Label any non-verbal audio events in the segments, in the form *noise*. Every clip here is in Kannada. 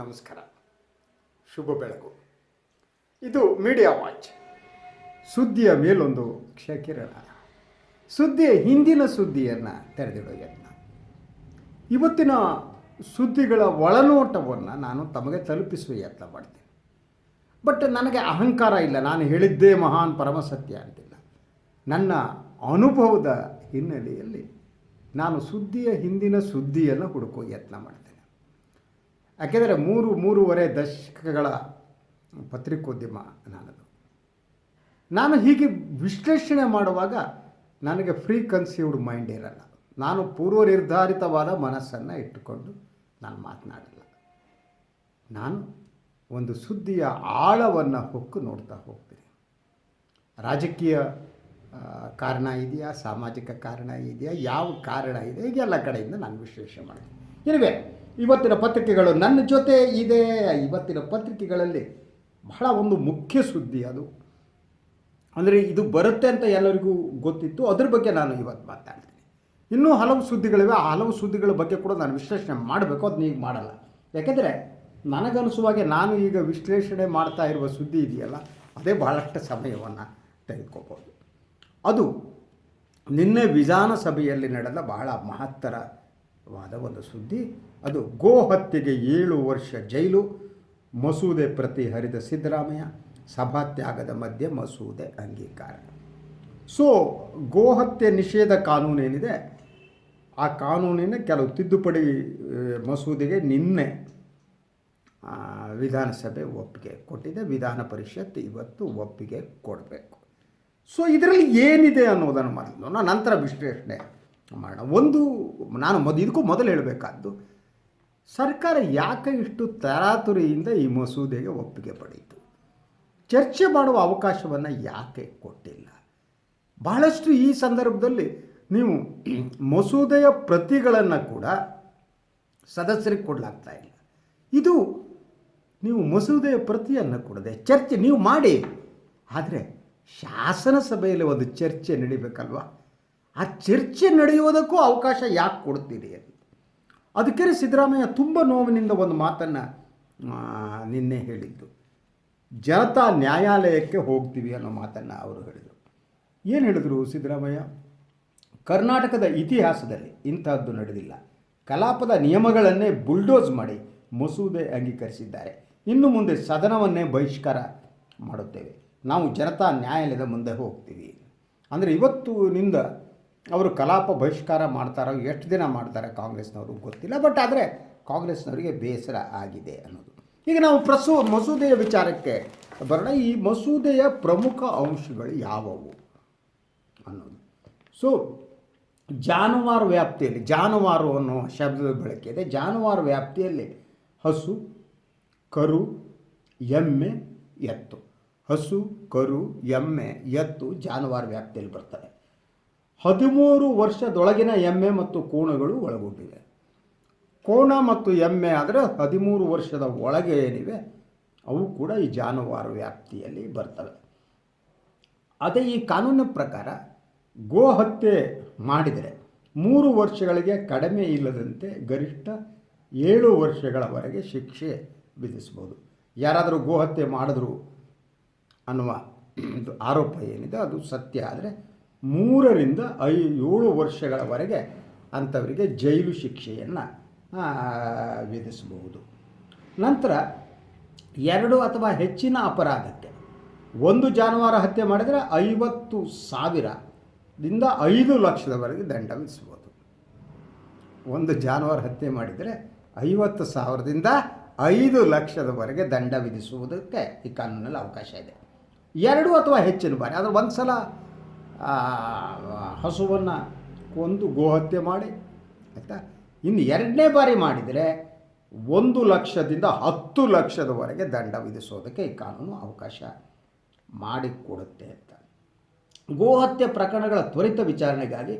ನಮಸ್ಕಾರ. ಶುಭ ಬೆಳಗು ಇದು ಮೀಡಿಯಾ ವಾಚ್ ಸುದ್ದಿಯ ಮೇಲೊಂದು ಕ್ಷಕಿರಣ. ಸುದ್ದಿಯ ಹಿಂದಿನ ಸುದ್ದಿಯನ್ನು ತೆರೆದಿಡೋ ಯತ್ನ. ಇವತ್ತಿನ ಸುದ್ದಿಗಳ ಒಳನೋಟವನ್ನು ನಾನು ತಮಗೆ ತಲುಪಿಸುವ ಯತ್ನ ಮಾಡ್ತೀನಿ. ಬಟ್ ನನಗೆ ಅಹಂಕಾರ ಇಲ್ಲ. ನಾನು ಹೇಳಿದ್ದೇ ಮಹಾನ್ ಪರಮಸತ್ಯ ಅಂತಿಲ್ಲ. ನನ್ನ ಅನುಭವದ ಹಿನ್ನೆಲೆಯಲ್ಲಿ ನಾನು ಸುದ್ದಿಯ ಹಿಂದಿನ ಸುದ್ದಿಯನ್ನು ಹುಡುಕೋ ಯತ್ನ ಮಾಡ್ತೇನೆ. ಯಾಕೆಂದರೆ ಮೂರು, ಮೂರುವರೆ ದಶಕಗಳ ಪತ್ರಿಕೋದ್ಯಮ ನನ್ನದು ನಾನು ಹೀಗೆ ವಿಶ್ಲೇಷಣೆ ಮಾಡುವಾಗ ನನಗೆ ಫ್ರೀ ಕನ್ಸೀವ್ಡ್ ಮೈಂಡ್ ಇರಲ್ಲ. ನಾನು ಪೂರ್ವ ನಿರ್ಧಾರಿತವಾದ ಮನಸ್ಸನ್ನು ಇಟ್ಟುಕೊಂಡು ನಾನು ಮಾತನಾಡಲ್ಲ. ನಾನು ಒಂದು ಸುದ್ದಿಯ ಆಳವನ್ನು ಹೊಕ್ಕು ನೋಡ್ತಾ ಹೋಗ್ತೀನಿ. ರಾಜಕೀಯ ಕಾರಣ ಇದೆಯಾ, ಸಾಮಾಜಿಕ ಕಾರಣ ಇದೆಯಾ, ಯಾವ ಕಾರಣ ಇದೆ ಹೀಗೆಲ್ಲ ಕಡೆಯಿಂದ ನಾನು ವಿಶ್ಲೇಷಣೆ ಮಾಡ್ತೀನಿ. ಇರುವೆ ಇವತ್ತಿನ ಪತ್ರಿಕೆಗಳು ನನ್ನ ಜೊತೆ ಇದೆ. ಇವತ್ತಿನ ಪತ್ರಿಕೆಗಳಲ್ಲಿ ಬಹಳ ಒಂದು ಮುಖ್ಯ ಸುದ್ದಿ ಅದು. ಅಂದರೆ ಇದು ಬರುತ್ತೆ ಅಂತ ಎಲ್ಲರಿಗೂ ಗೊತ್ತಿತ್ತು. ಅದ್ರ ಬಗ್ಗೆ ನಾನು ಇವತ್ತು ಮಾತಾಡ್ತೀನಿ. ಇನ್ನೂ ಹಲವು ಸುದ್ದಿಗಳಿವೆ. ಆ ಹಲವು ಸುದ್ದಿಗಳ ಬಗ್ಗೆ ಕೂಡ ನಾನು ವಿಶ್ಲೇಷಣೆ ಮಾಡಬೇಕು. ಅದನ್ನ ಈಗ ಮಾಡಲ್ಲ. ಯಾಕೆಂದರೆ ನನಗನಿಸುವಾಗೆ ನಾನು ಈಗ ವಿಶ್ಲೇಷಣೆ ಮಾಡ್ತಾ ಇರುವ ಸುದ್ದಿ ಇದೆಯಲ್ಲ, ಅದೇ ಬಹಳಷ್ಟು ಸಮಯವನ್ನು ತೆಗೆದುಕೋಬೋದು. ಅದು ನಿನ್ನೆ ವಿಧಾನಸಭೆಯಲ್ಲಿ ನಡೆದ ಬಹಳ ಮಹತ್ತರವಾದ ಒಂದು ಸುದ್ದಿ. ಅದು ಗೋ ಹತ್ಯೆಗೆ ಏಳು ವರ್ಷ ಜೈಲು. ಮಸೂದೆ ಪ್ರತಿ ಹರಿದ ಸಿದ್ದರಾಮಯ್ಯ, ಸಭಾತ್ಯಾಗದ ಮಧ್ಯೆ ಮಸೂದೆ ಅಂಗೀಕಾರ. ಸೊ ಗೋಹತ್ಯೆ ನಿಷೇಧ ಕಾನೂನೇನಿದೆ ಆ ಕಾನೂನಿನ ಕೆಲವು ತಿದ್ದುಪಡಿ ಮಸೂದೆಗೆ ನಿನ್ನೆ ವಿಧಾನಸಭೆ ಒಪ್ಪಿಗೆ ಕೊಟ್ಟಿದೆ. ವಿಧಾನ ಪರಿಷತ್ ಇವತ್ತು ಒಪ್ಪಿಗೆ ಕೊಡಬೇಕು. ಸೊ ಇದರಲ್ಲಿ ಏನಿದೆ ಅನ್ನೋದನ್ನು ನಾನು ನಂತರ ವಿಶ್ಲೇಷಣೆ ಮಾಡೋಣ. ಒಂದು, ನಾನು ಮೊದ, ಇದಕ್ಕೂ ಮೊದಲು ಹೇಳಬೇಕಾದ್ದು ಸರ್ಕಾರ ಯಾಕೆ ಇಷ್ಟು ತರಾತುರಿಯಿಂದ ಈ ಮಸೂದೆಗೆ ಒಪ್ಪಿಗೆ ಪಡೆಯಿತು? ಚರ್ಚೆ ಮಾಡುವ ಅವಕಾಶವನ್ನು ಯಾಕೆ ಕೊಟ್ಟಿಲ್ಲ? ಬಹಳಷ್ಟು ಈ ಸಂದರ್ಭದಲ್ಲಿ ನೀವು ಮಸೂದೆಯ ಪ್ರತಿಗಳನ್ನು ಕೂಡ ಸದಸ್ಯರಿಗೆ ಕೊಡಲಾಗ್ತಾ ಇಲ್ಲ. ಇದು ನೀವು ಮಸೂದೆಯ ಪ್ರತಿಯನ್ನು ಕೊಡದೆ ಚರ್ಚೆ ನೀವು ಮಾಡಿ. ಆದರೆ ಶಾಸನ ಸಭೆಯಲ್ಲಿ ಒಂದು ಚರ್ಚೆ ನಡಿಬೇಕಲ್ವಾ? ಆ ಚರ್ಚೆ ನಡೆಯುವುದಕ್ಕೂ ಅವಕಾಶ ಯಾಕೆ ಕೊಡ್ತೀರಿ ಅಂತ? ಅದಕ್ಕೆ ಸಿದ್ದರಾಮಯ್ಯ ತುಂಬ ನೋವಿನಿಂದ ಒಂದು ಮಾತನ್ನು ನಿನ್ನೆ ಹೇಳಿದ್ದು. ಜನತಾ ನ್ಯಾಯಾಲಯಕ್ಕೆ ಹೋಗ್ತೀವಿ ಅನ್ನೋ ಮಾತನ್ನು ಅವರು ಹೇಳಿದರು. ಏನು ಹೇಳಿದರು ಸಿದ್ದರಾಮಯ್ಯ? ಕರ್ನಾಟಕದ ಇತಿಹಾಸದಲ್ಲಿ ಇಂತಹದ್ದು ನಡೆದಿಲ್ಲ. ಕಲಾಪದ ನಿಯಮಗಳನ್ನೇ ಬುಲ್ಡೋಸ್ ಮಾಡಿ ಮಸೂದೆ ಅಂಗೀಕರಿಸಿದ್ದಾರೆ. ಇನ್ನು ಮುಂದೆ ಸದನವನ್ನೇ ಬಹಿಷ್ಕಾರ ಮಾಡುತ್ತೇವೆ. ನಾವು ಜನತಾ ನ್ಯಾಯಾಲಯದ ಮುಂದೆ ಹೋಗ್ತೀವಿ. ಅಂದರೆ ಇವತ್ತುನಿಂದ ಅವರು ಕಲಾಪ ಬಹಿಷ್ಕಾರ ಮಾಡ್ತಾರೋ, ಎಷ್ಟು ದಿನ ಮಾಡ್ತಾರೆ ಕಾಂಗ್ರೆಸ್ನವರು ಗೊತ್ತಿಲ್ಲ, ಬಟ್ ಆದರೆ ಕಾಂಗ್ರೆಸ್ನವರಿಗೆ ಬೇಸರ ಆಗಿದೆ ಅನ್ನೋದು. ಈಗ ನಾವು ಪ್ರಸು, ಮಸೂದೆಯ ವಿಚಾರಕ್ಕೆ ಬರೋಣ. ಈ ಮಸೂದೆಯ ಪ್ರಮುಖ ಅಂಶಗಳು ಯಾವುವು ಅನ್ನೋದು. ಸೊ ಜಾನುವಾರು ವ್ಯಾಪ್ತಿಯಲ್ಲಿ, ಜಾನುವಾರು ಅನ್ನೋ ಶಬ್ದದ ಬಳಕೆ ಇದೆ. ಜಾನುವಾರು ವ್ಯಾಪ್ತಿಯಲ್ಲಿ ಹಸು, ಕರು, ಎಮ್ಮೆ, ಎತ್ತು. ಹಸು, ಕರು, ಎಮ್ಮೆ, ಎತ್ತು ಜಾನುವಾರು ವ್ಯಾಪ್ತಿಯಲ್ಲಿ ಬರ್ತವೆ ಹದಿಮೂರು ವರ್ಷದೊಳಗಿನ ಎಮ್ಮೆ ಮತ್ತು ಕೋಣಗಳು ಒಳಗೊಂಡಿವೆ. ಕೋಣ ಮತ್ತು ಎಮ್ಮೆ ಆದರೆ ಹದಿಮೂರು ವರ್ಷದ ಒಳಗೆ ಏನಿವೆ, ಅವು ಕೂಡ ಈ ಜಾನುವಾರು ವ್ಯಾಪ್ತಿಯಲ್ಲಿ ಬರ್ತವೆ. ಅದೇ ಈ ಕಾನೂನಿನ ಪ್ರಕಾರ ಗೋ ಹತ್ಯೆ ಮಾಡಿದರೆ ಮೂರು ವರ್ಷಗಳಿಗೆ ಕಡಿಮೆ ಇಲ್ಲದಂತೆ ಗರಿಷ್ಠ ಏಳು ವರ್ಷಗಳವರೆಗೆ ಶಿಕ್ಷೆ ವಿಧಿಸ್ಬೋದು ಯಾರಾದರೂ ಗೋ ಹತ್ಯೆ ಮಾಡಿದ್ರು ಅನ್ನುವ ಒಂದು ಆರೋಪ ಏನಿದೆ, ಅದು ಸತ್ಯ. ಆದರೆ ಮೂರರಿಂದ ಐ ಏಳು ವರ್ಷಗಳವರೆಗೆ ಅಂಥವರಿಗೆ ಜೈಲು ಶಿಕ್ಷೆಯನ್ನು ವಿಧಿಸಬಹುದು. ನಂತರ ಎರಡು ಅಥವಾ ಹೆಚ್ಚಿನ ಅಪರಾಧಕ್ಕೆ ಒಂದು ಜಾನುವಾರು ಹತ್ಯೆ ಮಾಡಿದರೆ ಐವತ್ತು ಸಾವಿರದಿಂದ ಐದು ಲಕ್ಷದವರೆಗೆ ದಂಡ ವಿಧಿಸಬಹುದು. ಒಂದು ಜಾನುವಾರು ಹತ್ಯೆ ಮಾಡಿದರೆ ಐವತ್ತು ಸಾವಿರದಿಂದ ಐದು ಲಕ್ಷದವರೆಗೆ ದಂಡ ವಿಧಿಸುವುದಕ್ಕೆ ಈ ಕಾನೂನಲ್ಲಿ ಅವಕಾಶ ಇದೆ. ಎರಡು ಅಥವಾ ಹೆಚ್ಚಿನ ಬಾರಿ, ಆದರೆ ಒಂದು ಸಲ ಹಸುವನ್ನು ಕೊಂದು ಗೋಹತ್ಯೆ ಮಾಡಿ, ಆಯಿತಾ? ಇನ್ನು ಎರಡನೇ ಬಾರಿ ಮಾಡಿದರೆ ಒಂದು ಲಕ್ಷದಿಂದ ಹತ್ತು ಲಕ್ಷದವರೆಗೆ ದಂಡ ವಿಧಿಸೋದಕ್ಕೆ ಈ ಕಾನೂನು ಅವಕಾಶ ಮಾಡಿಕೊಡುತ್ತೆ ಅಂತ. ಗೋಹತ್ಯೆ ಪ್ರಕರಣಗಳ ತ್ವರಿತ ವಿಚಾರಣೆಗಾಗಿ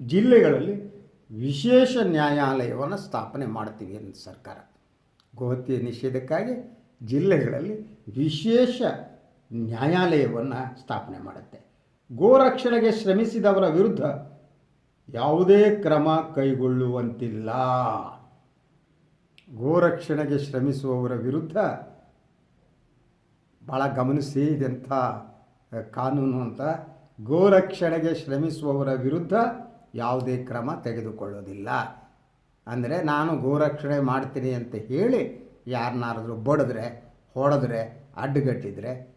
ಜಿಲ್ಲೆಗಳಲ್ಲಿ ವಿಶೇಷ ನ್ಯಾಯಾಲಯವನ್ನು ಸ್ಥಾಪನೆ ಮಾಡ್ತೀವಿ ಅಂತ ಸರ್ಕಾರ. ಗೋಹತ್ಯೆ ನಿಷೇಧಕ್ಕಾಗಿ ಜಿಲ್ಲೆಗಳಲ್ಲಿ ವಿಶೇಷ ನ್ಯಾಯಾಲಯವನ್ನು ಸ್ಥಾಪನೆ ಮಾಡುತ್ತೆ. ಗೋರಕ್ಷಣೆಗೆ ಶ್ರಮಿಸಿದವರ ವಿರುದ್ಧ ಯಾವುದೇ ಕ್ರಮ ಕೈಗೊಳ್ಳುವಂತಿಲ್ಲ. ಗೋರಕ್ಷಣೆಗೆ ಶ್ರಮಿಸುವವರ ವಿರುದ್ಧ ಭಾಳ ಗಮನಿಸಿ ಇದೆಂಥ ಕಾನೂನು ಅಂತ. ಗೋರಕ್ಷಣೆಗೆ ಶ್ರಮಿಸುವವರ ವಿರುದ್ಧ ಯಾವುದೇ ಕ್ರಮ ತೆಗೆದುಕೊಳ್ಳೋದಿಲ್ಲ. ಅಂದರೆ ನಾನು ಗೋರಕ್ಷಣೆ ಮಾಡ್ತೀನಿ ಅಂತ ಹೇಳಿ ಯಾರನ್ನಾದ್ರೂ ಬಡಿದ್ರೆ, ಹೊಡೆದ್ರೆ, ಅಡ್ಡಗಟ್ಟಿದ್ರೆ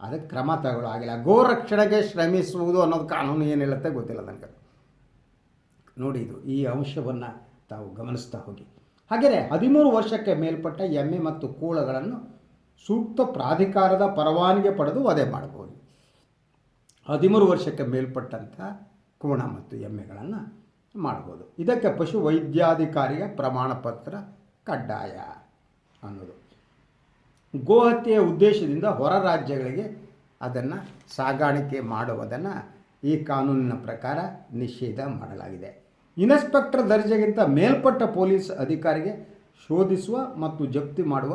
ಅದಕ್ಕೆ ಕ್ರಮ ತಗೊಳ್ಳೋ ಆಗಿಲ್ಲ ಗೋರಕ್ಷಣೆಗೆ ಶ್ರಮಿಸುವುದು ಅನ್ನೋದು ಕಾನೂನು ಏನು ಹೇಳುತ್ತೆ ಗೊತ್ತಿಲ್ಲ ನನಗೆ. ನೋಡಿ ಇದು, ಈ ಅಂಶವನ್ನು ತಾವು ಗಮನಿಸ್ತಾ ಹೋಗಿ. ಹಾಗೆಯೇ ಹದಿಮೂರು ವರ್ಷಕ್ಕೆ ಮೇಲ್ಪಟ್ಟ ಎಮ್ಮೆ ಮತ್ತು ಕೂಳಗಳನ್ನು ಸೂಕ್ತ ಪ್ರಾಧಿಕಾರದ ಪರವಾನಗಿ ಪಡೆದು ವಧೆ ಮಾಡಬಹುದು. ಹದಿಮೂರು ವರ್ಷಕ್ಕೆ ಮೇಲ್ಪಟ್ಟಂಥ ಕೋಣ ಮತ್ತು ಎಮ್ಮೆಗಳನ್ನು ಮಾಡ್ಬೋದು ಇದಕ್ಕೆ ಪಶು ವೈದ್ಯಾಧಿಕಾರಿಯ ಪ್ರಮಾಣ ಕಡ್ಡಾಯ ಅನ್ನೋದು. ಗೋಹತ್ಯೆಯ ಉದ್ದೇಶದಿಂದ ಹೊರ ರಾಜ್ಯಗಳಿಗೆ ಅದನ್ನು ಸಾಗಾಣಿಕೆ ಮಾಡುವುದನ್ನು ಈ ಕಾನೂನಿನ ಪ್ರಕಾರ ನಿಷೇಧ ಮಾಡಲಾಗಿದೆ. ಇನ್ಸ್ಪೆಕ್ಟರ್ ದರ್ಜೆಗಿಂತ ಮೇಲ್ಪಟ್ಟ ಪೊಲೀಸ್ ಅಧಿಕಾರಿಗೆ ಶೋಧಿಸುವ ಮತ್ತು ಜಪ್ತಿ ಮಾಡುವ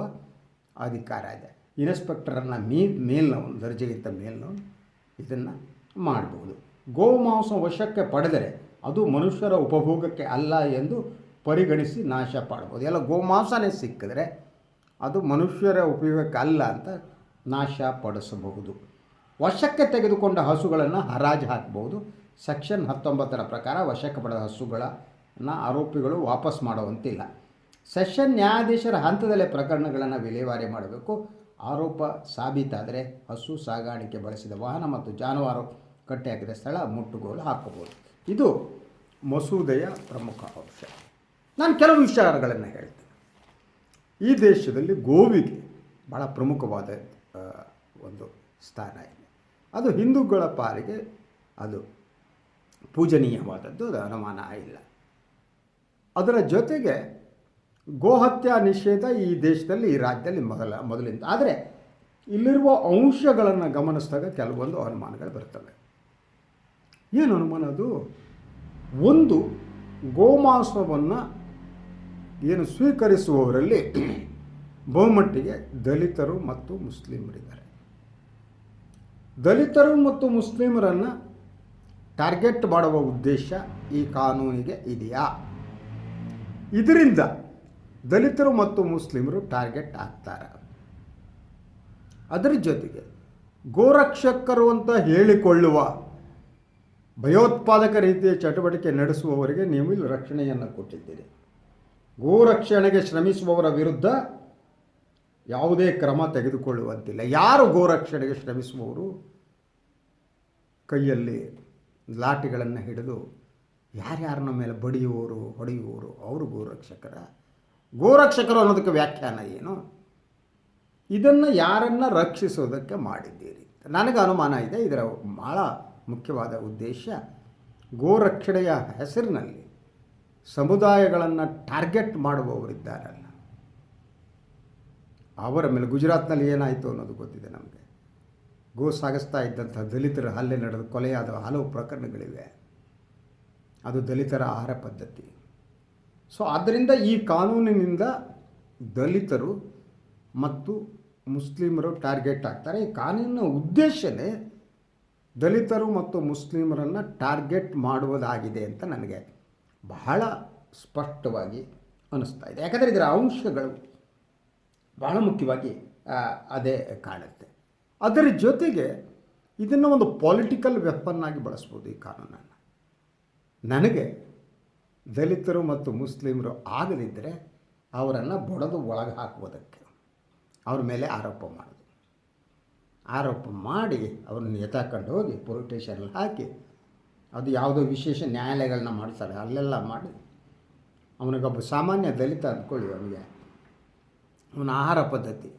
ಅಧಿಕಾರ ಇದೆ. ಇನ್ಸ್ಪೆಕ್ಟರನ್ನು ಮೀ ಮೇಲ್ನವನು ದರ್ಜೆಗಿಂತ ಮೇಲ್ನವನು ಇದನ್ನು ಮಾಡಬಹುದು ಗೋಮಾಂಸ ವಶಕ್ಕೆ ಪಡೆದರೆ ಅದು ಮನುಷ್ಯರ ಉಪಭೋಗಕ್ಕೆ ಅಲ್ಲ ಎಂದು ಪರಿಗಣಿಸಿ ನಾಶ ಪಡ್ಬೋದು ಎಲ್ಲ ಗೋಮಾಂಸನೇ ಸಿಕ್ಕಿದ್ರೆ ಅದು ಮನುಷ್ಯರ ಉಪಯೋಗಕ್ಕೆ ಅಲ್ಲ ಅಂತ ನಾಶ ಪಡಿಸಬಹುದು. ವಶಕ್ಕೆ ತೆಗೆದುಕೊಂಡ ಹಸುಗಳನ್ನು ಹರಾಜು ಹಾಕಬಹುದು. ಸೆಕ್ಷನ್ ಹತ್ತೊಂಬತ್ತರ ಪ್ರಕಾರ ವಶಕ್ಕೆ ಪಡೆದ ಹಸುಗಳನ್ನು ಆರೋಪಿಗಳು ವಾಪಸ್ ಮಾಡುವಂತಿಲ್ಲ. ಸೆಷನ್ ನ್ಯಾಯಾಧೀಶರ ಹಂತದಲ್ಲೇ ಪ್ರಕರಣಗಳನ್ನು ವಿಲೇವಾರಿ ಮಾಡಬೇಕು. ಆರೋಪ ಸಾಬೀತಾದರೆ ಹಸು ಸಾಗಾಣಿಕೆ ಬಳಸಿದ ವಾಹನ ಮತ್ತು ಜಾನುವಾರು ಕಟ್ಟೆಯಾಗಿದ್ದ ಸ್ಥಳ ಮುಟ್ಟುಗೋಲು ಹಾಕಬಹುದು. ಇದು ಮಸೂದೆಯ ಪ್ರಮುಖ ಅಂಶ. ನಾನು ಕೆಲವು ವಿಚಾರಗಳನ್ನು ಹೇಳ್ತೇನೆ. ಈ ದೇಶದಲ್ಲಿ ಗೋವಿಗೆ ಭಾಳ ಪ್ರಮುಖವಾದ ಒಂದು ಸ್ಥಾನ ಇದೆ. ಅದು ಹಿಂದೂಗಳ ಪಾಲಿಗೆ ಅದು ಪೂಜನೀಯವಾದದ್ದು ಅನುಮಾನ ಇಲ್ಲ. ಅದರ ಜೊತೆಗೆ ಗೋಹತ್ಯಾ ನಿಷೇಧ ಈ ದೇಶದಲ್ಲಿ, ಈ ರಾಜ್ಯದಲ್ಲಿ ಮೊದಲ, ಮೊದಲಿಂದ. ಆದರೆ ಇಲ್ಲಿರುವ ಅಂಶಗಳನ್ನು ಗಮನಿಸಿದಾಗ ಕೆಲವೊಂದು ಅನುಮಾನಗಳು ಬರ್ತವೆ. ಏನು ಅನುಮಾನ ಅದು? ಒಂದು ಗೋಮಾಂಸವನ್ನು ಏನು ಸ್ವೀಕರಿಸುವವರಲ್ಲಿ ಬಹುಮಟ್ಟಿಗೆ ದಲಿತರು ಮತ್ತು ಮುಸ್ಲಿಮರಿದ್ದಾರೆ. ದಲಿತರು ಮತ್ತು ಮುಸ್ಲಿಮರನ್ನು ಟಾರ್ಗೆಟ್ ಮಾಡುವ ಉದ್ದೇಶ ಈ ಕಾನೂನಿಗೆ ಇದೆಯಾ? ಇದರಿಂದ ದಲಿತರು ಮತ್ತು ಮುಸ್ಲಿಮರು ಟಾರ್ಗೆಟ್ ಆಗ್ತಾರೆ. ಅದರ ಜೊತೆಗೆ ಗೋರಕ್ಷಕರು ಅಂತ ಹೇಳಿಕೊಳ್ಳುವ ಭಯೋತ್ಪಾದಕ ರೀತಿಯ ಚಟುವಟಿಕೆ ನಡೆಸುವವರಿಗೆ ನೀವು ಇಲ್ಲಿ ರಕ್ಷಣೆಯನ್ನು ಕೊಟ್ಟಿದ್ದೀರಿ. ಗೋರಕ್ಷಣೆಗೆ ಶ್ರಮಿಸುವವರ ವಿರುದ್ಧ ಯಾವುದೇ ಕ್ರಮ ತೆಗೆದುಕೊಳ್ಳುವಂತಿಲ್ಲ. ಯಾರು ಗೋರಕ್ಷಣೆಗೆ ಶ್ರಮಿಸುವವರು? ಕೈಯಲ್ಲಿ ಲಾಠಿಗಳನ್ನು ಹಿಡಿದು ಯಾರ್ಯಾರನ ಮೇಲೆ ಬಡಿಯುವವರು, ಹೊಡೆಯುವವರು, ಅವರು ಗೋರಕ್ಷಕರ. ಗೋರಕ್ಷಕರು ಅನ್ನೋದಕ್ಕೆ ವ್ಯಾಖ್ಯಾನ ಏನು? ಇದನ್ನು ಯಾರನ್ನು ರಕ್ಷಿಸೋದಕ್ಕೆ ಮಾಡಿದ್ದೀರಿ. ನನಗೆ ಅನುಮಾನ ಇದೆ, ಇದರ ಭಾಳ ಮುಖ್ಯವಾದ ಉದ್ದೇಶ ಗೋರಕ್ಷಣೆಯ ಹೆಸರಿನಲ್ಲಿ ಸಮುದಾಯಗಳನ್ನು ಟಾರ್ಗೆಟ್ ಮಾಡುವವರಿದ್ದಾರಲ್ಲ ಅವರ ಮೇಲೆ ಗುಜರಾತ್ನಲ್ಲಿ ಏನಾಯಿತು ಅನ್ನೋದು ಗೊತ್ತಿದೆ ನಮಗೆ. ಗೋ ಸಾಗಿಸ್ತಾ ಇದ್ದಂಥ ದಲಿತರ ಹಲ್ಲೆ ನಡೆದು ಕೊಲೆಯಾದ ಹಲವು ಪ್ರಕರಣಗಳಿವೆ. ಅದು ದಲಿತರ ಆಹಾರ ಪದ್ಧತಿ. ಸೊ ಆದ್ದರಿಂದ ಈ ಕಾನೂನಿನಿಂದ ದಲಿತರು ಮತ್ತು ಮುಸ್ಲಿಮರು ಟಾರ್ಗೆಟ್ ಆಗ್ತಾರೆ. ಈ ಕಾನೂನಿನ ಉದ್ದೇಶವೇ ದಲಿತರು ಮತ್ತು ಮುಸ್ಲಿಮರನ್ನು ಟಾರ್ಗೆಟ್ ಮಾಡುವುದಾಗಿದೆ ಅಂತ ನನಗೆ ಬಹಳ ಸ್ಪಷ್ಟವಾಗಿ ಅನ್ನಿಸ್ತಾ ಇದೆ. ಯಾಕಂದರೆ ಇದರ ಅಂಶಗಳು ಬಹಳ ಮುಖ್ಯವಾಗಿ ಅದೇ ಕಾಣುತ್ತೆ. ಅದರ ಜೊತೆಗೆ ಇದನ್ನು ಒಂದು ಪೊಲಿಟಿಕಲ್ ವೆಪನ್ ಆಗಿ ಬಳಸ್ಬೋದು ಈ ಕಾನೂನನ್ನು. ನನಗೆ ದಲಿತರು ಮತ್ತು ಮುಸ್ಲಿಮರು ಆಗದಿದ್ದರೆ ಅವರನ್ನು ಬಡದು ಒಳಗೆ ಹಾಕುವುದಕ್ಕೆ ಅವ್ರ ಮೇಲೆ ಆರೋಪ ಮಾಡೋದು. ಆರೋಪ ಮಾಡಿ ಅವ್ರನ್ನ ಎತ್ತಾಕೊಂಡು ಹೋಗಿ ಪೊಲೀಸ್ ಸ್ಟೇಷನಲ್ಲಿ ಹಾಕಿ ಅದು ಯಾವುದೋ ವಿಶೇಷ ನ್ಯಾಯಾಲಯಗಳನ್ನ ಮಾಡ್ತಾರೆ, ಅಲ್ಲೆಲ್ಲ ಮಾಡಿ. ಅವನಿಗೊಬ್ಬ ಸಾಮಾನ್ಯ ದಲಿತ ಅಂದ್ಕೊಳ್ಳಿ ಅವನಿಗೆ. ಅವನ ಆಹಾರ ಪದ್ಧತಿ.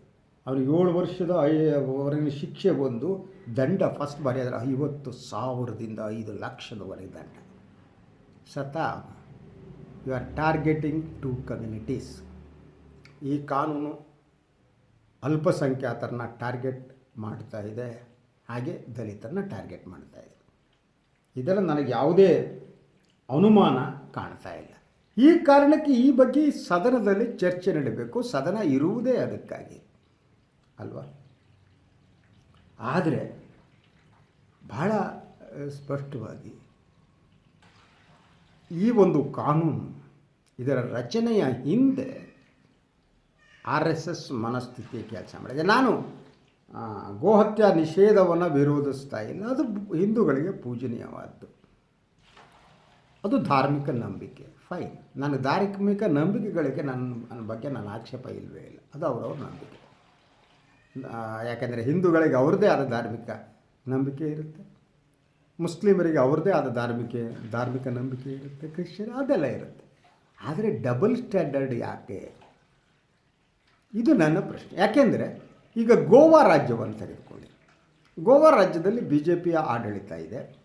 ಅವ್ರಿಗೆ ಏಳು ವರ್ಷದ ಐವರೆಗೆ ವರೆಗಿನ ಶಿಕ್ಷೆ ಬಂದು ದಂಡ ಫಸ್ಟ್ ಬಾರಿ ಆದರೆ ಐವತ್ತು ಸಾವಿರದಿಂದ ಐದು ಲಕ್ಷದವರೆಗೆ ದಂಡ. ಸತ you are targeting two communities ಈ ಕಾನೂನು ಅಲ್ಪಸಂಖ್ಯಾತರನ್ನ ಟಾರ್ಗೆಟ್ ಮಾಡ್ತಾ ಇದೆ, ಹಾಗೆ ದಲಿತರನ್ನ ಟಾರ್ಗೆಟ್ ಮಾಡ್ತಾ ಇದೆ. ಇದರಲ್ಲಿ ನನಗೆ ಯಾವುದೇ ಅನುಮಾನ ಕಾಣ್ತಾ ಇಲ್ಲ. ಈ ಕಾರಣಕ್ಕೆ ಈ ಬಗ್ಗೆ ಸದನದಲ್ಲಿ ಚರ್ಚೆ ನಡೀಬೇಕು. ಸದನ ಇರುವುದೇ ಅದಕ್ಕಾಗಿ. ಅಲ್ವಾ? ಆದರೆ ಬಹಳ ಸ್ಪಷ್ಟವಾಗಿ ಈ ಒಂದು ಕಾನೂನು ಇದರ ರಚನೆಯ ಹಿಂದೆ ಆರ್ ಎಸ್ ಎಸ್ ಮನಸ್ಥಿತಿ ಕೆಲಸ ಮಾಡಿದೆ. ನಾನು ಗೋಹತ್ಯಾ ನಿಷೇಧವನ್ನು ವಿರೋಧಿಸ್ತಾ ಇಲ್ಲ. ಅದು ಹಿಂದೂಗಳಿಗೆ ಪೂಜನೀಯವಾದ್ದು. ಅದು ಧಾರ್ಮಿಕ ನಂಬಿಕೆ. ಫೈನ್ ನನ್ನ ಧಾರ್ಮಿಕ ನಂಬಿಕೆಗಳಿಗೆ ನನ್ನ ನನ್ನ ಬಗ್ಗೆ ನನ್ನ ಆಕ್ಷೇಪ ಇಲ್ಲವೇ ಇಲ್ಲ. ಅದು ಅವರವ್ರ ನಂಬಿಕೆ. ಯಾಕೆಂದರೆ ಹಿಂದೂಗಳಿಗೆ ಅವ್ರದ್ದೇ ಆದ ಧಾರ್ಮಿಕ ನಂಬಿಕೆ ಇರುತ್ತೆ. ಮುಸ್ಲಿಮರಿಗೆ ಅವ್ರದ್ದೇ ಆದ ಧಾರ್ಮಿಕ ಧಾರ್ಮಿಕ ನಂಬಿಕೆ ಇರುತ್ತೆ. ಕ್ರಿಶ್ಚಿಯನ್ ಅದೆಲ್ಲ ಇರುತ್ತೆ. ಆದರೆ ಡಬಲ್ ಸ್ಟ್ಯಾಂಡರ್ಡ್ ಯಾಕೆ? ಇದು ನನ್ನ ಪ್ರಶ್ನೆ. ಯಾಕೆಂದರೆ ಈಗ ಗೋವಾ ರಾಜ್ಯವನ್ನು ತೆಗೆದುಕೊಳ್ಳಿ. ಗೋವಾ ರಾಜ್ಯದಲ್ಲಿ ಬಿ ಜೆ ಪಿಯ ಆಡಳಿತ ಇದೆ.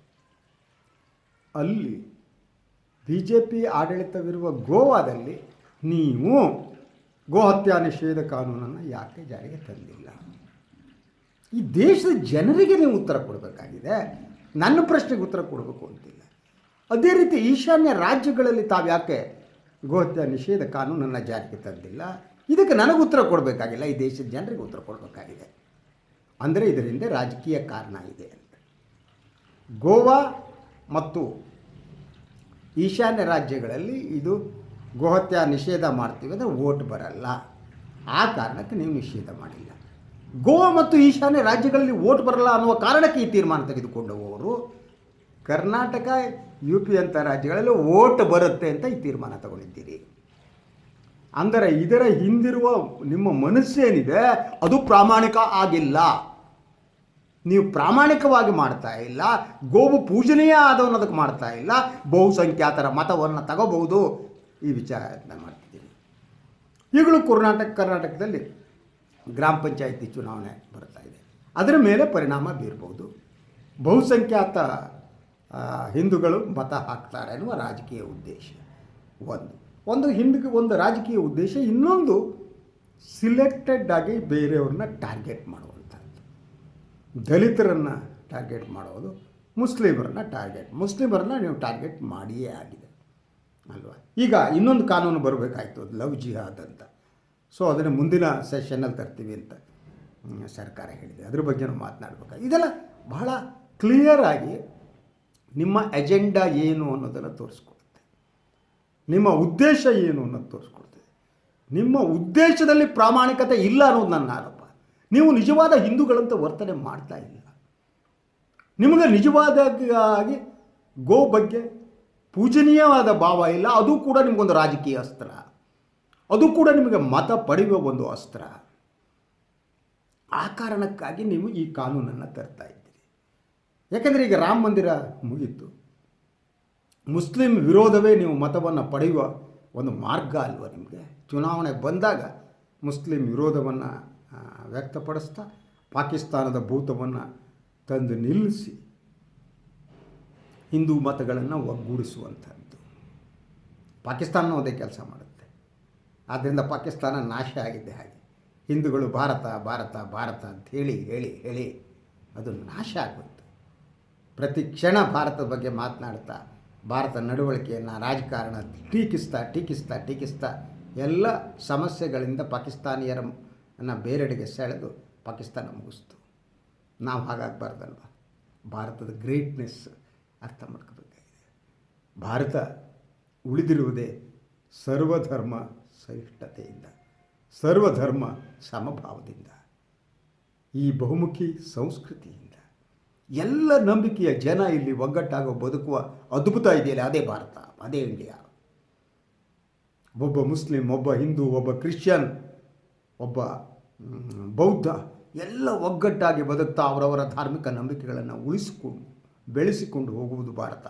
ಅಲ್ಲಿ ಬಿ ಜೆ ಪಿ ಆಡಳಿತವಿರುವ ಗೋವಾದಲ್ಲಿ ನೀವು ಗೋಹತ್ಯಾ ನಿಷೇಧ ಕಾನೂನನ್ನು ಯಾಕೆ ಜಾರಿಗೆ ತಂದಿಲ್ಲ? ಈ ದೇಶದ ಜನರಿಗೆ ನೀವು ಉತ್ತರ ಕೊಡಬೇಕಾಗಿದೆ. ನನ್ನ ಪ್ರಶ್ನೆಗೆ ಉತ್ತರ ಕೊಡಬೇಕು ಅಂತಿಲ್ಲ. ಅದೇ ರೀತಿ ಈಶಾನ್ಯ ರಾಜ್ಯಗಳಲ್ಲಿ ತಾವು ಯಾಕೆ ಗೋಹತ್ಯಾ ನಿಷೇಧ ಕಾನೂನನ್ನು ಜಾರಿಗೆ ತಂದಿಲ್ಲ? ಇದಕ್ಕೆ ನನಗೆ ಉತ್ತರ ಕೊಡಬೇಕಾಗಿಲ್ಲ, ಈ ದೇಶದ ಜನರಿಗೆ ಉತ್ತರ ಕೊಡಬೇಕಾಗಿದೆ. ಅಂದರೆ ಇದರಿಂದ ರಾಜಕೀಯ ಕಾರಣ ಇದೆ ಅಂತ. ಗೋವಾ ಮತ್ತು ಈಶಾನ್ಯ ರಾಜ್ಯಗಳಲ್ಲಿ ಇದು ಗೋಹತ್ಯ ನಿಷೇಧ ಮಾಡ್ತೀವಿ ಅಂದರೆ ಓಟ್ ಬರಲ್ಲ. ಆ ಕಾರಣಕ್ಕೆ ನೀವು ನಿಷೇಧ ಮಾಡಿಲ್ಲ. ಗೋವಾ ಮತ್ತು ಈಶಾನ್ಯ ರಾಜ್ಯಗಳಲ್ಲಿ ಓಟ್ ಬರಲ್ಲ ಅನ್ನುವ ಕಾರಣಕ್ಕೆ ಈ ತೀರ್ಮಾನ ತೆಗೆದುಕೊಂಡವರು ಕರ್ನಾಟಕ, ಯು ಪಿ ಅಂತ ರಾಜ್ಯಗಳಲ್ಲಿ ಓಟ್ ಬರುತ್ತೆ ಅಂತ ಈ ತೀರ್ಮಾನ ತಗೊಂಡಿದ್ದೀರಿ. ಅಂದರೆ ಇದರ ಹಿಂದಿರುವ ನಿಮ್ಮ ಮನಸ್ಸೇನಿದೆ, ಅದು ಪ್ರಾಮಾಣಿಕ ಆಗಿಲ್ಲ. ನೀವು ಪ್ರಾಮಾಣಿಕವಾಗಿ ಮಾಡ್ತಾ ಇಲ್ಲ, ಗೋವು ಪೂಜನೀಯ ಆದವನ್ನದಕ್ಕೆ ಮಾಡ್ತಾ ಇಲ್ಲ, ಬಹುಸಂಖ್ಯಾತರ ಮತವನ್ನು ತಗೋಬಹುದು. ಈ ವಿಚಾರ ಮಾಡ್ತಿದ್ದೀನಿ. ಈಗಲೂ ಕರ್ನಾಟಕ, ಕರ್ನಾಟಕದಲ್ಲಿ ಗ್ರಾಮ ಪಂಚಾಯಿತಿ ಚುನಾವಣೆ ಬರ್ತಾ ಇದೆ. ಅದರ ಮೇಲೆ ಪರಿಣಾಮ ಬೀರ್ಬೋದು. ಬಹುಸಂಖ್ಯಾತ ಹಿಂದೂಗಳು ಮತ ಹಾಕ್ತಾರೆ ಅನ್ನುವ ರಾಜಕೀಯ ಉದ್ದೇಶ. ಒಂದು. ಒಂದು ಹಿಂದಕ್ಕೆ ಒಂದು ರಾಜಕೀಯ ಉದ್ದೇಶ, ಇನ್ನೊಂದು ಸಿಲೆಕ್ಟೆಡ್ ಆಗಿ ಬೇರೆಯವ್ರನ್ನ ಟಾರ್ಗೆಟ್ ಮಾಡುವಂಥದ್ದು. ದಲಿತರನ್ನು ಟಾರ್ಗೆಟ್ ಮಾಡೋದು, ಮುಸ್ಲಿಮರನ್ನ ಟಾರ್ಗೆಟ್ ಮುಸ್ಲಿಮರನ್ನ ನೀವು ಟಾರ್ಗೆಟ್ ಮಾಡಿಯೇ ಆಗಿದೆ, ಅಲ್ವಾ? ಈಗ ಇನ್ನೊಂದು ಕಾನೂನು ಬರಬೇಕಾಯ್ತು, ಅದು ಲವ್ ಜಿಹಾದ್ ಅಂತ. ಸೊ ಅದನ್ನು ಮುಂದಿನ ಸೆಷನಲ್ಲಿ ತರ್ತೀವಿ ಅಂತ ಸರ್ಕಾರ ಹೇಳಿದೆ. ಅದ್ರ ಬಗ್ಗೆ ನಾವು ಮಾತನಾಡಬೇಕು ಇದೆಲ್ಲ ಬಹಳ ಕ್ಲಿಯರ್ ಆಗಿ ನಿಮ್ಮ ಎಜೆಂಡಾ ಏನು ಅನ್ನೋದನ್ನು ತೋರಿಸ್ಕೊಡುತ್ತೆ ನಿಮ್ಮ ಉದ್ದೇಶ ಏನು ಅನ್ನೋದು ತೋರಿಸ್ಕೊಡ್ತೀನಿ. ನಿಮ್ಮ ಉದ್ದೇಶದಲ್ಲಿ ಪ್ರಾಮಾಣಿಕತೆ ಇಲ್ಲ ಅನ್ನೋದು ನನ್ನ ಆರೋಪ. ನೀವು ನಿಜವಾದ ಹಿಂದೂಗಳಂತ ವರ್ತನೆ ಮಾಡ್ತಾ ಇಲ್ಲ. ನಿಮಗೆ ನಿಜವಾದಾಗಿ ಗೋ ಬಗ್ಗೆ ಪೂಜನೀಯವಾದ ಭಾವ ಇಲ್ಲ. ಅದು ಕೂಡ ನಿಮಗೊಂದು ರಾಜಕೀಯ ಅಸ್ತ್ರ. ಅದು ಕೂಡ ನಿಮಗೆ ಮತ ಪಡೆಯುವ ಒಂದು ಅಸ್ತ್ರ. ಆ ಕಾರಣಕ್ಕಾಗಿ ನೀವು ಈ ಕಾನೂನನ್ನು ತರ್ತಾ ಇದ್ದೀರಿ. ಯಾಕೆಂದರೆ ಈಗ ರಾಮ ಮಂದಿರ ಮುಗೀತು. ಮುಸ್ಲಿಂ ವಿರೋಧವೇ ನೀವು ಮತವನ್ನು ಪಡೆಯುವ ಒಂದು ಮಾರ್ಗ ಅಲ್ವ ನಿಮಗೆ? ಚುನಾವಣೆ ಬಂದಾಗ ಮುಸ್ಲಿಂ ವಿರೋಧವನ್ನು ವ್ಯಕ್ತಪಡಿಸ್ತಾ ಪಾಕಿಸ್ತಾನದ ಭೂತವನ್ನು ತಂದು ನಿಲ್ಲಿಸಿ ಹಿಂದೂ ಮತಗಳನ್ನು ಒಗ್ಗೂಡಿಸುವಂಥದ್ದು ಪಾಕಿಸ್ತಾನ ಅದೇ ಕೆಲಸ ಮಾಡುತ್ತೆ. ಆದ್ದರಿಂದ ಪಾಕಿಸ್ತಾನ ನಾಶ ಆಗಿದೆ ಹಾಗೆ. ಹಿಂದೂಗಳು ಭಾರತ ಭಾರತ ಭಾರತ ಅಂತ ಹೇಳಿ ಹೇಳಿ ಹೇಳಿ ಅದು ನಾಶ ಆಗುತ್ತೆ ಪ್ರತಿ ಕ್ಷಣ ಭಾರತದ ಬಗ್ಗೆ ಮಾತನಾಡ್ತಾ ಭಾರತ ನಡವಳಿಕೆಯನ್ನು ರಾಜಕಾರಣ ಟೀಕಿಸ್ತಾ ಟೀಕಿಸ್ತಾ ಟೀಕಿಸ್ತಾ ಎಲ್ಲ ಸಮಸ್ಯೆಗಳಿಂದ ಪಾಕಿಸ್ತಾನಿಯರನ್ನು ಬೇರೆಡೆಗೆ ಸೆಳೆದು ಪಾಕಿಸ್ತಾನ ಮುಗಿಸ್ತು. ನಾವು ಹಾಗಾಗಬಾರ್ದಲ್ವ? ಭಾರತದ ಗ್ರೇಟ್ನೆಸ್ ಅರ್ಥ ಮಾಡ್ಕೋಬೇಕಾಗಿದೆ. ಭಾರತ ಉಳಿದಿರುವುದೇ ಸರ್ವಧರ್ಮ ಸಹಿಷ್ಣುತೆಯಿಂದ, ಸರ್ವಧರ್ಮ ಸಮಭಾವದಿಂದ, ಈ ಬಹುಮುಖಿ ಸಂಸ್ಕೃತಿಯಿಂದ. ಎಲ್ಲ ನಂಬಿಕೆಯ ಜನ ಇಲ್ಲಿ ಒಗ್ಗಟ್ಟಾಗೋ ಬದುಕುವ ಅದ್ಭುತ ಇದೆಯಲ್ಲ, ಅದೇ ಭಾರತ, ಅದೇ ಇಂಡಿಯಾ ಒಬ್ಬ ಮುಸ್ಲಿಂ, ಒಬ್ಬ ಹಿಂದೂ, ಒಬ್ಬ ಕ್ರಿಶ್ಚಿಯನ್, ಒಬ್ಬ ಬೌದ್ಧ, ಎಲ್ಲ ಒಗ್ಗಟ್ಟಾಗಿ ಬದುಕ್ತಾ ಅವರವರ ಧಾರ್ಮಿಕ ನಂಬಿಕೆಗಳನ್ನು ಉಳಿಸಿಕೊಂಡು, ಬೆಳೆಸಿಕೊಂಡು ಹೋಗುವುದು ಭಾರತ.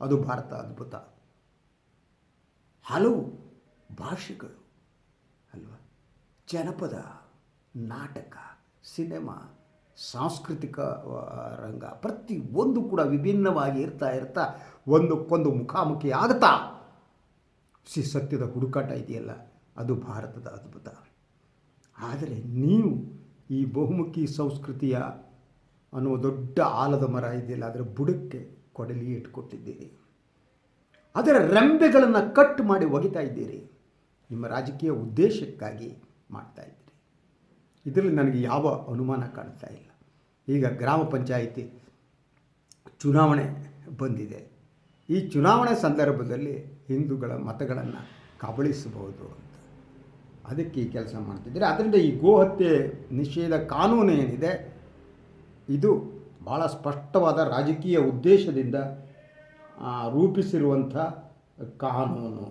ಅದು ಭಾರತ ಅದ್ಭುತ. ಹಲವು ಭಾಷೆಗಳು, ಅಲ್ವಾ? ಜನಪದ, ನಾಟಕ, ಸಿನಿಮಾ ಸಾಂಸ್ಕೃತಿಕ ರಂಗ. ಪ್ರತಿ ಒಂದು ಕೂಡ ವಿಭಿನ್ನವಾಗಿ ಇರ್ತಾ ಇರ್ತಾ ಒಂದಕ್ಕೊಂದು ಮುಖಾಮುಖಿ ಆಗ್ತಾ. ಸಿ ಸತ್ಯದ ಹುಡುಕಾಟ ಇದೆಯಲ್ಲ, ಅದು ಭಾರತದ ಅದ್ಭುತ. ಆದರೆ ನೀವು ಈ ಬಹುಮುಖಿ ಸಂಸ್ಕೃತಿಯ ಅನ್ನೋ ದೊಡ್ಡ ಆಲದ ಮರ ಇದೆಯಲ್ಲ, ಅದರ ಬುಡಕ್ಕೆ ಕೊಡಲಿ ಇಟ್ಕೊಟ್ಟಿದ್ದೀರಿ. ಅದರ ರೆಂಬೆಗಳನ್ನು ಕಟ್ ಮಾಡಿ ಒಗಿತಾ ಇದ್ದೀರಿ. ನಿಮ್ಮ ರಾಜಕೀಯ ಉದ್ದೇಶಕ್ಕಾಗಿ ಮಾಡ್ತಾ ಇದ್ದೀರಿ. ಇದರಲ್ಲಿ ನನಗೆ ಯಾವ ಅನುಮಾನ ಕಾಣ್ತಾ ಇಲ್ಲ. ಈಗ ಗ್ರಾಮ ಪಂಚಾಯಿತಿ ಚುನಾವಣೆ ಬಂದಿದೆ. ಈ ಚುನಾವಣೆ ಸಂದರ್ಭದಲ್ಲಿ ಹಿಂದೂಗಳ ಮತಗಳನ್ನು ಕಬಳಿಸಬಹುದು ಅಂತ. ಅದಕ್ಕೆ ಈ ಕೆಲಸ ಮಾಡ್ತಿದ್ದಾರೆ. ಅದರಿಂದ ಈ ಗೋಹತ್ಯೆ ನಿಷೇಧ ಕಾನೂನು ಏನಿದೆ, ಇದು ಭಾಳ ಸ್ಪಷ್ಟವಾದ ರಾಜಕೀಯ ಉದ್ದೇಶದಿಂದ ರೂಪಿಸಿರುವಂಥ ಕಾನೂನು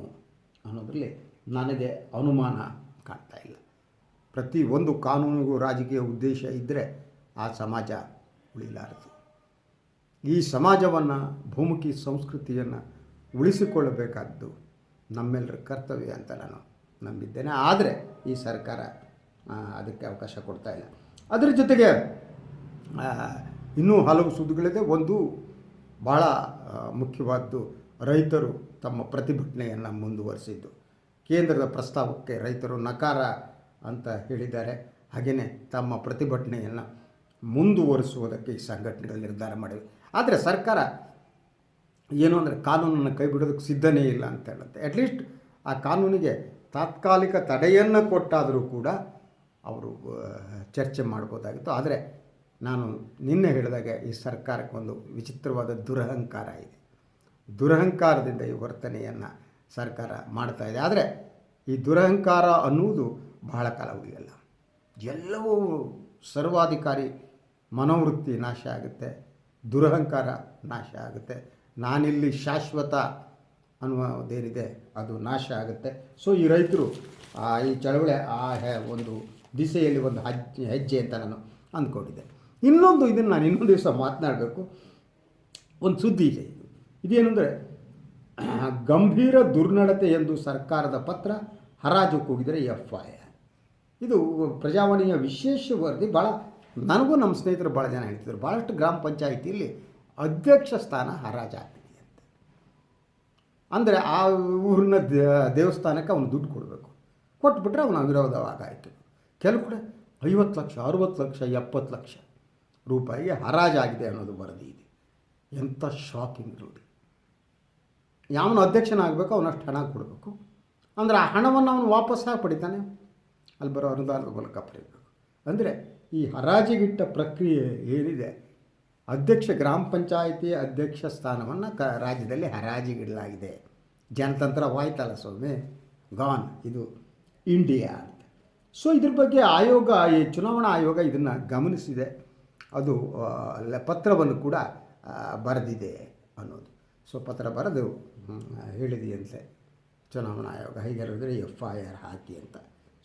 ಅನ್ನೋದರಲ್ಲಿ ನನಗೆ ಅನುಮಾನ ಕಾಣ್ತಾ ಇಲ್ಲ. ಪ್ರತಿ ಒಂದು ಕಾನೂನಿಗೂ ರಾಜಕೀಯ ಉದ್ದೇಶ ಇದ್ದರೆ ಆ ಸಮಾಜ ಉಳಿಲಾರದು. ಈ ಸಮಾಜವನ್ನು ಭೂಮುಖಿ ಸಂಸ್ಕೃತಿಯನ್ನು ಉಳಿಸಿಕೊಳ್ಳಬೇಕಾದ್ದು ನಮ್ಮೆಲ್ಲರ ಕರ್ತವ್ಯ ಅಂತ ನಾನು ನಂಬಿದ್ದೇನೆ. ಆದರೆ ಈ ಸರ್ಕಾರ ಅದಕ್ಕೆ ಅವಕಾಶ ಕೊಡ್ತಾ ಇಲ್ಲ. ಅದರ ಜೊತೆಗೆ ಇನ್ನೂ ಹಲವು ಸುದ್ದಿಗಳಿದೆ. ಒಂದು ಭಾಳ ಮುಖ್ಯವಾದ್ದು ರೈತರು ತಮ್ಮ ಪ್ರತಿಭಟನೆಯನ್ನು ಮುಂದುವರಿಸಿದ್ದು. ಕೇಂದ್ರದ ಪ್ರಸ್ತಾವಕ್ಕೆ ರೈತರು ನಕಾರ ಅಂತ ಹೇಳಿದ್ದಾರೆ. ಹಾಗೆಯೇ ತಮ್ಮ ಪ್ರತಿಭಟನೆಯನ್ನು ಮುಂದುವರಿಸುವುದಕ್ಕೆ ಈ ಸಂಘಟನೆಗಳು ನಿರ್ಧಾರ ಮಾಡಿವೆ. ಆದರೆ ಸರ್ಕಾರ ಏನು ಅಂದರೆ ಕಾನೂನನ್ನು ಕೈ ಬಿಡೋದಕ್ಕೆ ಸಿದ್ಧನೇ ಇಲ್ಲ ಅಂತ ಹೇಳುತ್ತೆ. ಅಟ್ಲೀಸ್ಟ್ ಆ ಕಾನೂನಿಗೆ ತಾತ್ಕಾಲಿಕ ತಡೆಯನ್ನು ಕೊಟ್ಟಾದರೂ ಕೂಡ ಅವರು ಚರ್ಚೆ ಮಾಡ್ಬೋದಾಗಿತ್ತು. ಆದರೆ ನಾನು ನಿನ್ನೆ ಹೇಳಿದಾಗೆ ಈ ಸರ್ಕಾರಕ್ಕೆ ಒಂದು ವಿಚಿತ್ರವಾದ ದುರಹಂಕಾರ ಇದೆ. ದುರಹಂಕಾರದಿಂದ ಈ ವರ್ತನೆಯನ್ನು ಸರ್ಕಾರ ಮಾಡ್ತಾ ಇದೆ. ಆದರೆ ಈ ದುರಹಂಕಾರ ಅನ್ನುವುದು ಬಹಳ ಕಾಲ ಉಳಿಯಲ್ಲ. ಎಲ್ಲವೂ ಸರ್ವಾಧಿಕಾರಿ ಮನೋವೃತ್ತಿ ನಾಶ ಆಗುತ್ತೆ, ದುರಹಂಕಾರ ನಾಶ ಆಗುತ್ತೆ. ನಾನಿಲ್ಲಿ ಶಾಶ್ವತ ಅನ್ನುವುದೇನಿದೆ, ಅದು ನಾಶ ಆಗುತ್ತೆ. ಸೊ ಈ ರೈತರು, ಆ, ಈ ಚಳವಳಿ, ಆ ಒಂದು ದಿಸೆಯಲ್ಲಿ ಒಂದು ಹೆಜ್ಜೆ ಹೆಜ್ಜೆ ಅಂತ ನಾನು ಅಂದ್ಕೊಂಡಿದ್ದೆ. ಇನ್ನೊಂದು ಇದನ್ನು ನಾನು ಇನ್ನೊಂದು ದಿವಸ ಮಾತನಾಡಬೇಕು. ಒಂದು ಸುದ್ದಿ ಇದೆ. ಇದು ಇದೇನೆಂದರೆ, *clears throat* ಗಂಭೀರ ದುರ್ನಡತೆ ಎಂದು ಸರ್ಕಾರದ ಪತ್ರ ಹರಾಜು ಕೂಗಿದರೆ ಎಫ್ ಐ ಇದು ಪ್ರಜಾವಾಣಿಯ ವಿಶೇಷ ವರದಿ ಭಾಳ ನನಗೂ ನಮ್ಮ ಸ್ನೇಹಿತರು ಭಾಳ ಜನ ಹೇಳ್ತಿದ್ರು ಭಾಳಷ್ಟು ಗ್ರಾಮ ಪಂಚಾಯಿತಿಯಲ್ಲಿ ಅಧ್ಯಕ್ಷ ಸ್ಥಾನ ಹರಾಜಾಗ್ತಿದೆ ಅಂತ. ಅಂದರೆ ಆ ಊರಿನ ದೇವಸ್ಥಾನಕ್ಕೆ ಅವನು ದುಡ್ಡು ಕೊಡಬೇಕು. ಕೊಟ್ಬಿಟ್ರೆ ಅವನ ಅವಿರೋಧವಾಗಾಯಿತು. ಕೆಲವು ಕೂಡ ಐವತ್ತು ಲಕ್ಷ, ಅರುವತ್ತು ಲಕ್ಷ, ಎಪ್ಪತ್ತು ಲಕ್ಷ ರೂಪಾಯಿಗೆ ಹರಾಜಾಗಿದೆ ಅನ್ನೋದು ವರದಿ ಇದೆ. ಎಂಥ ಶಾಕಿಂಗ್ ರೂಢಿ ಯಾವನು ಅಧ್ಯಕ್ಷನಾಗಬೇಕು, ಅವನಷ್ಟು ಹಣ ಕೊಡಬೇಕು. ಅಂದರೆ ಆ ಹಣವನ್ನು ಅವನು ವಾಪಸ್ ಹಾಕಿ ಪಡಿತಾನೆ. ಅಲ್ಲಿ ಬರೋ ಅನುದಾನದ ಮೂಲಕ ಪಡಿಬೇಕು ಅಂದರೆ ಈ ಹರಾಜಿಗಿಟ್ಟ ಪ್ರಕ್ರಿಯೆ ಏನಿದೆ, ಅಧ್ಯಕ್ಷ ಗ್ರಾಮ ಪಂಚಾಯಿತಿ ಅಧ್ಯಕ್ಷ ಸ್ಥಾನವನ್ನು ಕ, ರಾಜ್ಯದಲ್ಲಿ ಹರಾಜಿಗಿಡಲಾಗಿದೆ. ಜನತಂತ್ರವಾಯ್ತಲ್ಲ ಸ್ವಾಮಿ ಗಾನ್ ಇದು ಇಂಡಿಯಾ ಅಂತ. ಸೊ ಇದ್ರ ಬಗ್ಗೆ ಆಯೋಗ, ಈ ಚುನಾವಣಾ ಆಯೋಗ ಇದನ್ನು ಗಮನಿಸಿದೆ. ಅದು ಪತ್ರವನ್ನು ಕೂಡ ಬರೆದಿದೆ ಅನ್ನೋದು. ಸೊ ಪತ್ರ ಬರೆದು ಹೇಳಿದೆಯಂತೆ. ಚುನಾವಣಾ ಆಯೋಗ, ಹೇಗೆ ಹೇಳಿದ್ರೆ ಎಫ್ ಐ ಆರ್ ಹಾಕಿ ಅಂತ.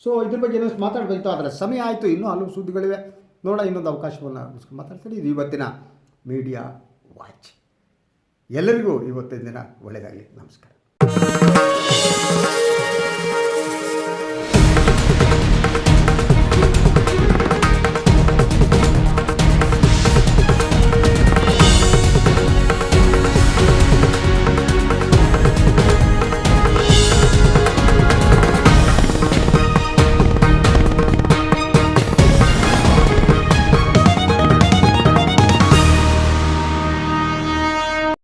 ಸೊ ಇದ್ರ ಬಗ್ಗೆ ಏನೋ ಮಾತಾಡಬೇಕು ಆದರೆ ಸಮಯ ಆಯಿತು, ಇನ್ನೂ ಹಲವು ಸುದ್ದಿಗಳಿವೆ. ನೋಡ ಇನ್ನೊಂದು ಅವಕಾಶವನ್ನು ಮಾತಾಡ್ತೀನಿ. ಇದು ಇವತ್ತಿನ ಮೀಡಿಯಾ ವಾಚ್ ಎಲ್ಲರಿಗೂ ಇವತ್ತಿನ ದಿನ ಒಳ್ಳೆಯದಾಗಲಿ. ನಮಸ್ಕಾರ.